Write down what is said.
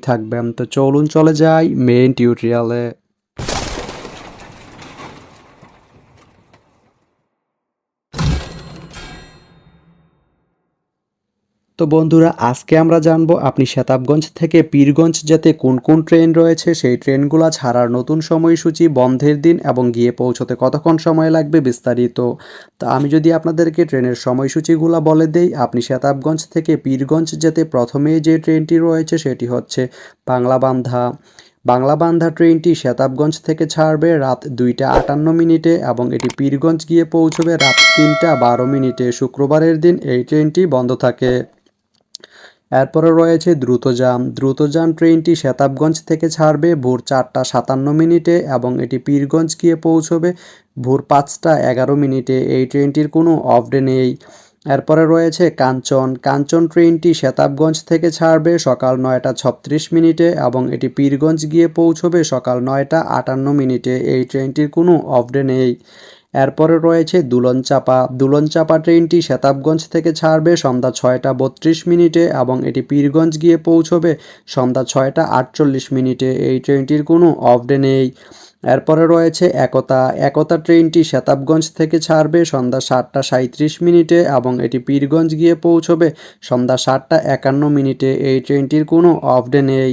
থাকবেন। তো চলুন চলে যাই মেইন টিউটোরিয়ালে তো বন্ধুরা, আজকে আমরা জানব আপনি শেতাবগঞ্জ থেকে পীরগঞ্জ যেতে কোন কোন ট্রেন রয়েছে? সেই ট্রেনগুলো ছাড়ার নতুন সময়সূচি, বন্ধের দিন এবং গিয়ে পৌঁছতে কতক্ষণ সময় লাগবে বিস্তারিত? তা আমি যদি আপনাদেরকে ট্রেনের সময়সূচিগুলো বলে দেই, আপনি শেতাবগঞ্জ থেকে পীরগঞ্জ যেতে প্রথমেই যে ট্রেনটি রয়েছে সেটি হচ্ছে বাংলাবান্ধা। বাংলাবান্ধা ট্রেনটি শেতাবগঞ্জ থেকে ছাড়বে রাত দুইটা আটান্ন মিনিটে এবং এটি পীরগঞ্জ গিয়ে পৌঁছবে রাত তিনটা বারো মিনিটে। শুক্রবারের দিন এই ট্রেনটি বন্ধ থাকে। এরপরে রয়েছে দ্রুতযান। দ্রুতযান ট্রেনটি শতাবগঞ্জ থেকে ছাড়বে ভোর চারটা সাতান্ন মিনিটে এবং এটি পীরগঞ্জ গিয়ে পৌঁছবে ভোর পাঁচটা এগারো মিনিটে। এই ট্রেনটির কোনো অফ ডে নেই। এরপরে রয়েছে কাঞ্চন। কাঞ্চন ট্রেনটি শতাবগঞ্জ থেকে ছাড়বে সকাল নয়টা ছত্রিশ মিনিটে এবং এটি পীরগঞ্জ গিয়ে পৌঁছবে সকাল নয়টা আটান্ন মিনিটে। এই ট্রেনটির কোনো অফ ডে নেই। এরপরে রয়েছে দুলনচাপা। দুলনচাপা ট্রেনটি শতাবগঞ্জ থেকে ছাড়বে, সন্ধ্যা ছয়টা বত্রিশ মিনিটে এবং এটি পীরগঞ্জ গিয়ে পৌঁছবে সন্ধ্যা ছয়টা আটচল্লিশ মিনিটে। এই ট্রেনটির কোনো অফ ডে নেই। এরপরে রয়েছে একতা। একতা ট্রেনটি শতাবগঞ্জ থেকে ছাড়বে সন্ধ্যা সাতটা সাঁত্রিশ মিনিটে এবং এটি পীরগঞ্জ গিয়ে পৌঁছবে সন্ধ্যা সাতটা একান্ন মিনিটে। এই ট্রেনটির কোনো অফ ডে নেই।